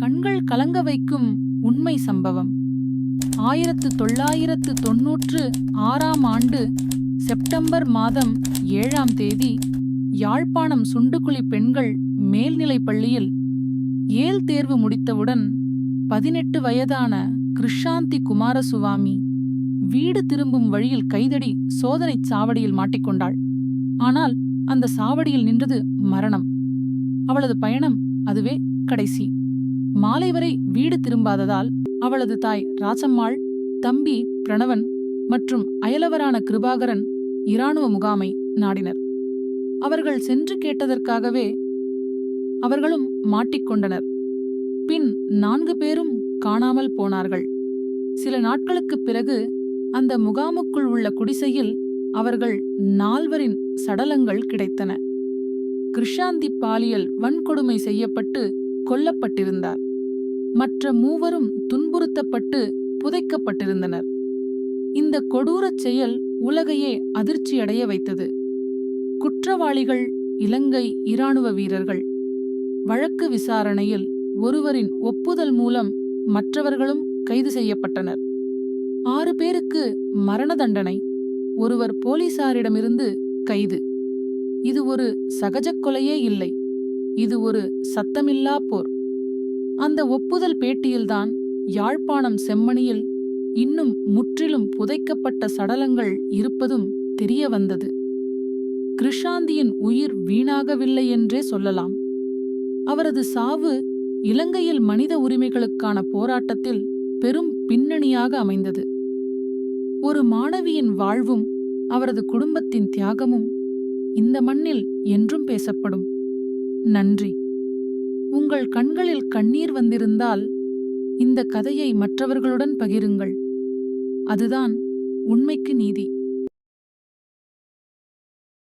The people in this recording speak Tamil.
கண்கள் கலங்க வைக்கும் உண்மை சம்பவம். ஆயிரத்து தொள்ளாயிரத்து தொன்னூற்று ஆறாம் ஆண்டு செப்டம்பர் மாதம் ஏழாம் தேதி யாழ்ப்பாணம் சுண்டுக்குழி பெண்கள் மேல்நிலைப் பள்ளியில் ஏல் தேர்வு முடித்தவுடன் பதினெட்டு வயதான கிருஷாந்தி குமாரசுவாமி வீடு திரும்பும் வழியில் கைதடி சோதனைச் சாவடியில் மாட்டிக்கொண்டாள். ஆனால் அந்த சாவடியில் நின்றது மரணம். அவளது பயணம் அதுவே கடைசி. மாலை வரை வீடு திரும்பாததால் அவளது தாய் ராசம்மாள் தம்பி பிரணவன் மற்றும் அயலவரான கிருபாகரன் இராணுவ முகாமை நாடினர். அவர்கள் சென்று கேட்டதற்காகவே அவர்களும் மாட்டிக்கொண்டனர் பின் நான்கு பேரும் காணாமல் போனார்கள். சில நாட்களுக்குப் பிறகு அந்த முகாமுக்குள் உள்ள குடிசையில் அவர்கள் நால்வரின் சடலங்கள் கிடைத்தன. கிருஷாந்தி பாலியல் வன்கொடுமை செய்யப்பட்டு கொல்லப்பட்டிருந்தார். மற்ற மூவரும் துன்புறுத்தப்பட்டு புதைக்கப்பட்டிருந்தனர். இந்த கொடூரச் செயல் உலகையே அதிர்ச்சியடைய வைத்தது. குற்றவாளிகள் இலங்கை இராணுவ வீரர்கள். வழக்கு விசாரணையில் ஒருவரின் ஒப்புதல் மூலம் மற்றவர்களும் கைது செய்யப்பட்டனர். ஆறு பேருக்கு மரண தண்டனை ஒருவர் போலீசாரிடமிருந்து கைது. இது ஒரு சகஜக் கொலையே இல்லை. இது ஒரு சத்தமில்லா போர். அந்த ஒப்புதல் பேட்டியில்தான் யாழ்ப்பாணம் செம்மணியில் இன்னும் முற்றிலும் புதைக்கப்பட்ட சடலங்கள் இருப்பதும் தெரிய வந்தது கிருஷாந்தியின் உயிர் வீணாகவில்லை என்றே சொல்லலாம். அவரது சாவு இலங்கையில் மனித உரிமைகளுக்கான போராட்டத்தில் பெரும் பின்னணியாக அமைந்தது. ஒரு மாணவியின் வாழ்வும் அவரது குடும்பத்தின் தியாகமும் இந்த மண்ணில் என்றும் பேசப்படும். நன்றி. உங்கள் கண்களில் கண்ணீர் வந்திருந்தால் இந்த கதையை மற்றவர்களுடன் பகிருங்கள். அதுதான் உண்மைக்கு நீதி.